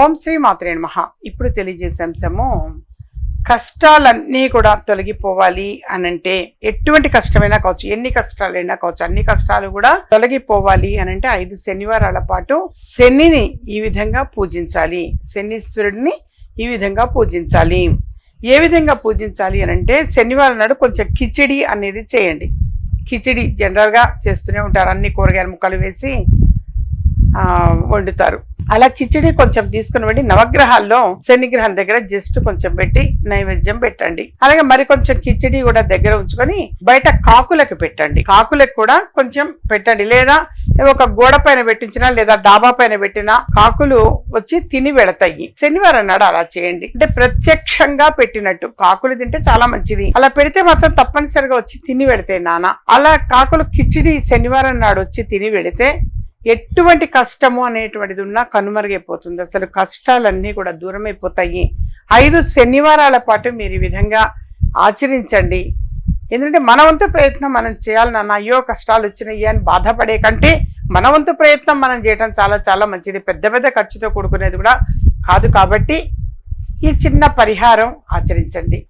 ఓం శ్రీ మాత్రే నమ. ఇప్పుడు తెలియజేసే అంశము కష్టాలన్నీ కూడా తొలగిపోవాలి అని అంటే ఎటువంటి కష్టమైనా కావచ్చు ఎన్ని కష్టాలైనా కావచ్చు అన్ని కష్టాలు కూడా తొలగిపోవాలి అని అంటే ఐదు శనివారాల పాటు శనిని ఈ విధంగా పూజించాలి. శనీశ్వరుడిని ఈ విధంగా పూజించాలి. ఏ విధంగా పూజించాలి అని అంటే శనివారం నాడు కొంచెం కిచిడి అనేది చేయండి. కిచిడి జనరల్గా చేస్తూనే ఉంటారు. అన్ని కూరగాయల ముక్కలు వేసి వండుతారు. అలా కిచిడి కొంచెం తీసుకుని వెళ్ళి నవగ్రహాల్లో శనిగ్రహం దగ్గర జస్ట్ కొంచెం పెట్టి నైవేద్యం పెట్టండి. అలాగే మరి కొంచెం కిచిడి కూడా దగ్గర ఉంచుకొని బయట కాకులకు పెట్టండి. కాకులకు కూడా కొంచెం పెట్టండి. లేదా ఒక గోడ పైన పెట్టించినా లేదా డాబా పైన పెట్టినా కాకులు వచ్చి తిని వెళతాయి. శనివారం నాడు అలా చేయండి. అంటే ప్రత్యక్షంగా పెట్టినట్టు. కాకులు తింటే చాలా మంచిది. అలా పెడితే మాత్రం తప్పనిసరిగా వచ్చి తిని వెళతాయి నాన్న. అలా కాకులు కిచిడి శనివారం నాడు వచ్చి తిని వెళితే ఎటువంటి కష్టము అనేటువంటిది ఉన్నా కనుమరుగైపోతుంది. అసలు కష్టాలన్నీ కూడా దూరం అయిపోతాయి ఐదు శనివారాల పాటు మీరు ఈ విధంగా ఆచరించండి. ఎందుకంటే మనవంతు ప్రయత్నం మనం చేయాలి నాన్న. అయ్యో కష్టాలు వచ్చినాయి అని బాధపడే కంటే మనవంతు ప్రయత్నం మనం చేయడం చాలా చాలా మంచిది. పెద్ద పెద్ద ఖర్చుతో కూడుకునేది కూడా కాదు కాబట్టి ఈ చిన్న పరిహారం ఆచరించండి.